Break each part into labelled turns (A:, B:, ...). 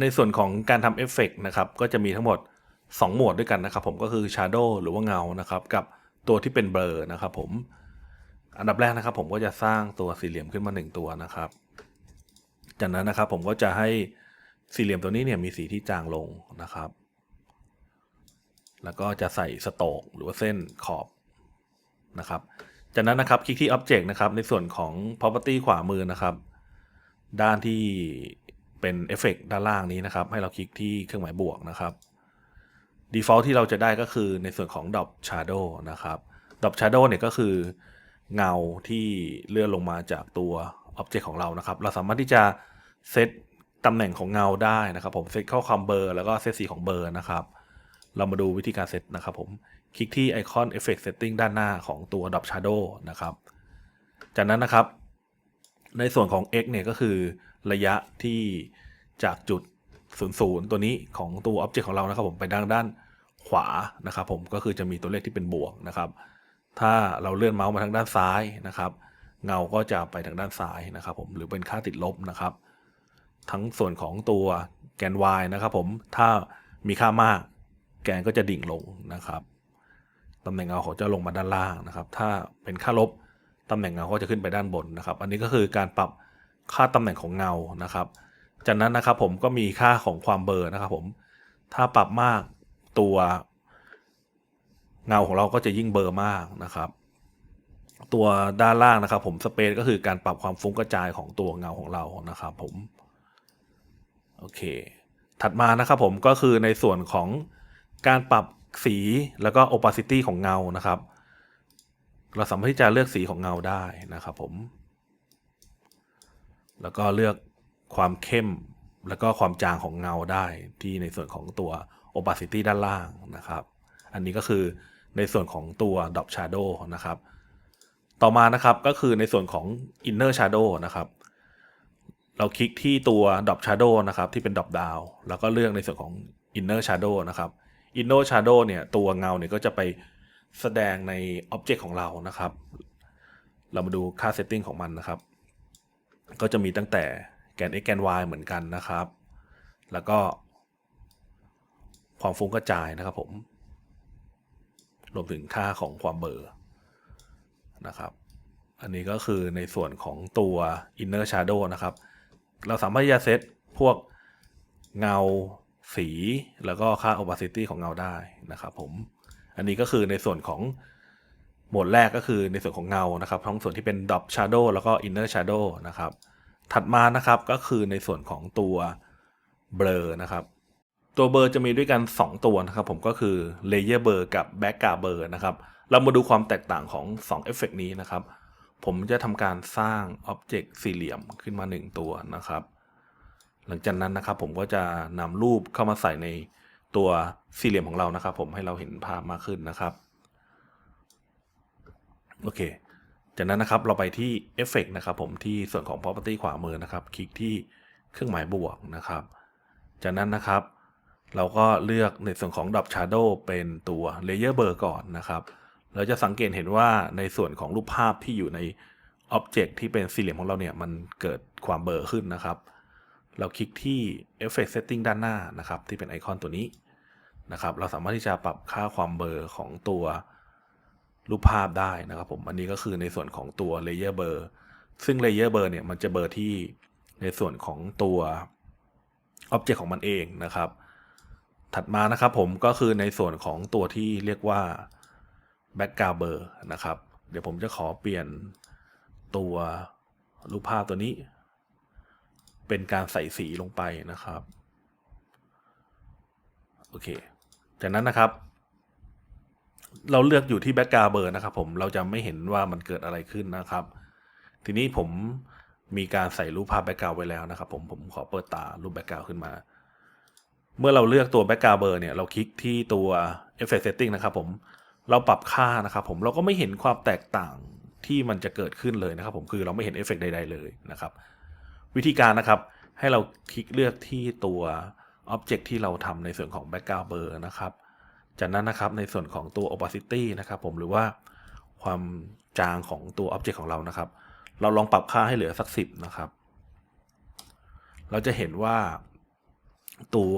A: ในส่วนของการทำเอฟเฟกต์นะครับก็จะมีทั้งหมด 2 หมวดด้วยกันนะครับผมก็คือ Shadow หรือว่าเงานะครับกับตัวที่เป็นเบลอนะครับผมอันดับแรกนะครับ ผมก็จะสร้างตัวสี่เหลี่ยมขึ้นมา 1 ตัวนะครับ จากนั้นนะครับผมก็จะให้สี่เหลี่ยมตัวนี้เนี่ยมีสีที่จางลงนะครับ แล้วก็จะใส่สโตกหรือว่าเส้นขอบนะครับ จากนั้นนะครับคลิกที่ Object นะครับในส่วนของ Property ขวามือนะครับ ด้านที่ เป็นเอฟเฟกด้านล่างนี้นะครับ ให้เราคลิกที่เครื่องหมายบวกนะครับ Default ที่เราจะได้ก็คือในส่วนของ Drop Shadow นะครับ Drop Shadow เนี่ยก็คือเงาที่เลื่อนลงมาจากตัว Object ของเรานะครับ เราสามารถที่จะเซตตำแหน่งของเงาได้นะครับผมเซตเข้าความเบอร์แล้วก็เซตสีของเบอร์นะครับ เรามาดูวิธีการเซตนะครับผมคลิกที่ไอคอน Effect Setting ด้านหน้าของตัว Drop Shadow นะครับ จากนั้นนะครับ ในส่วนของ x เนี่ยก็คือ ระยะที่จากจุด 00 ตัวนี้ของตัว Object ของเรานะครับผมไปด้านด้านขวานะครับผมก็คือจะมีตัวเลขที่เป็นบวกนะครับ ถ้าเราเลื่อนเมาส์มาทางด้านซ้ายนะครับ เงาก็จะไปทางด้านซ้ายนะครับผมหรือเป็นค่าติดลบนะครับ ทั้งส่วนของตัวแกน y นะครับผมถ้ามีค่ามากแกนก็จะดิ่งลงนะครับตำแหน่งเงาเขาจะลงมาด้านล่างนะครับ ถ้าเป็นค่าลบตำแหน่งเงาก็จะขึ้นไปด้านบนนะครับ อันนี้ก็คือการปรับ ค่าตำแหน่งของเงานะครับ จากนั้นนะครับผมก็มีค่าของความเบลอร์นะครับ ผมถ้าปรับมากตัวเงาของเราก็จะยิ่งเบลอร์มากนะครับ ตัวด้านล่างนะครับ ผมสเปซก็คือการปรับความฟุ้งกระจายของตัวเงาของเรานะครับ ผมโอเค ถัดมานะครับผมก็คือในส่วนของการปรับสีแล้วก็ opacity ของเงานะครับ เราสามารถที่จะเลือกสีของเงาได้นะครับผม แล้วก็เลือกความเข้มแล้วก็ความจางของเงาได้ที่ในส่วนของตัว opacity ด้านล่างนะครับ อันนี้ก็คือในส่วนของตัว drop shadow นะครับ ต่อมานะครับก็คือในส่วนของ inner shadow นะครับ เราคลิกที่ตัว drop shadow นะครับที่เป็น drop down แล้วก็เลือกในส่วนของ inner shadow นะครับ inner shadow เนี่ยตัวเงาเนี่ยก็จะไปแสดงใน object ของเรานะครับ เรามาดูค่า setting ของมันนะครับ ก็จะมีตั้งแต่แกน x แกน y เหมือนกันนะครับ แล้วก็ความฟุ้งกระจายนะครับผม รวมถึงค่าของความเบลอนะครับ อันนี้ก็คือในส่วนของตัว inner shadow นะครับ เราสามารถที่จะเซตพวกเงาสีแล้วก็ค่า opacity ของเงาได้นะครับผม อันนี้ก็คือในส่วนของ หมดแรกก็คือในส่วนของเงานะครับ ทั้งส่วนที่เป็น drop shadow แล้วก็ inner shadow นะครับ ถัดมานะครับก็คือในส่วนของตัว blur นะครับ ตัวเบอร์จะมีด้วยกัน 2 ตัวนะครับ ผมก็คือ layer blur กับ background blur นะครับ เรามาดูความแตกต่างของ2 effect นี้นะครับ ผมจะทำการสร้าง object สี่เหลี่ยมขึ้นมา 1 ตัวนะครับ หลังจากนั้นนะครับผมก็จะนำรูปเข้ามาใส่ในตัวสี่เหลี่ยมของเรานะครับ ผมให้เราเห็นภาพมากขึ้นนะครับ โอเค จากนั้นนะครับเราไปที่ Effect นะครับผมที่ส่วนของ Property ขวามือนะครับ คลิกที่เครื่องหมายบวกนะครับ จากนั้นนะครับ เราก็เลือกในส่วนของ Drop Shadow เป็นตัว Layer Blur ก่อนนะครับ เราจะสังเกตเห็นว่าในส่วนของรูปภาพที่อยู่ใน Object ที่เป็นสี่เหลี่ยมของเราเนี่ยมันเกิดความเบลอขึ้นนะครับ เราคลิกที่ Effect Setting ด้านหน้านะครับ ที่เป็นไอคอนตัวนี้นะครับ เราสามารถที่จะปรับค่าความเบลอของตัว รูปภาพได้นะครับผม อันนี้ก็คือในส่วนของตัว Layer Blur ซึ่ง Layer Blur เนี่ยมันจะเบลอที่ในส่วนของตัว Object ของมันเองนะครับ ถัดมานะครับผมก็คือในส่วนของตัวที่เรียกว่า Background Blur นะครับ เดี๋ยวผมจะขอเปลี่ยนตัวรูปภาพตัวนี้ เป็นการใส่สีลงไปนะครับ โอเค จากนั้นนะครับ เราเลือกอยู่ที่ Background Blur นะครับผมเราจะไม่เห็นว่ามันเกิดอะไรขึ้นนะครับ ทีนี้ผมมีการใส่รูปภาพ Background ไว้แล้วนะครับ ผมผมขอเปิดตารูป Background ขึ้นมา เมื่อเราเลือกตัว Background Blur เนี่ยเราคลิกที่ตัว Effect Setting นะครับผมเราปรับค่านะครับผมเราก็ไม่เห็นความแตกต่างที่มันจะเกิดขึ้นเลยนะครับ ผมคือเราไม่เห็นเอฟเฟกใดๆเลยนะครับ วิธีการนะครับ ให้เราคลิกเลือกที่ตัว Object ที่เราทำในส่วนของ Background Blur นะครับ จากนั้นนะครับในส่วนของตัว opacity นะครับผมหรือว่าความจางของตัว Object ของเรานะครับ เราลองปรับค่าให้เหลือสักสิบนะครับ เราจะเห็นว่าตัว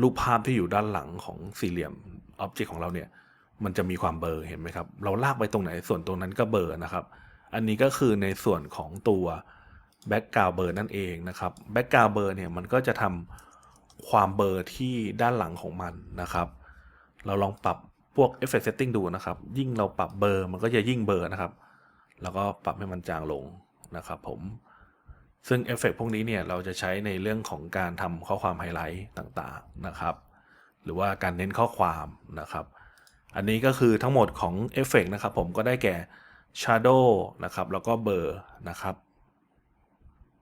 A: รูปภาพที่อยู่ด้านหลังของสี่เหลี่ยมอ็อบเจกต์ของเราเนี่ย มันจะมีความเบลอเห็นไหมครับ เราลากไปตรงไหนส่วนตรงนั้นก็เบลอนะครับ อันนี้ก็คือในส่วนของตัวแบ็กกราวเบอร์นั่นเองนะครับแบ็กกราวเบอร์เนี่ยมันก็จะทำความเบลอที่ด้านหลังของมันนะครับ เราลองปรับพวก Effect Setting ดูนะครับ ยิ่งเราปรับเบอร์มันก็จะยิ่งเบลอนะครับ แล้วก็ปรับให้มันจางลงนะครับผม ซึ่งเอฟเฟกต์พวกนี้เนี่ยเราจะใช้ในเรื่องของการทำข้อความไฮไลท์ต่างๆนะครับ หรือว่าการเน้นข้อความนะครับ อันนี้ก็คือทั้งหมดของเอฟเฟกต์นะครับผมก็ได้แก่ Shadow นะครับ แล้วก็เบอร์นะครับ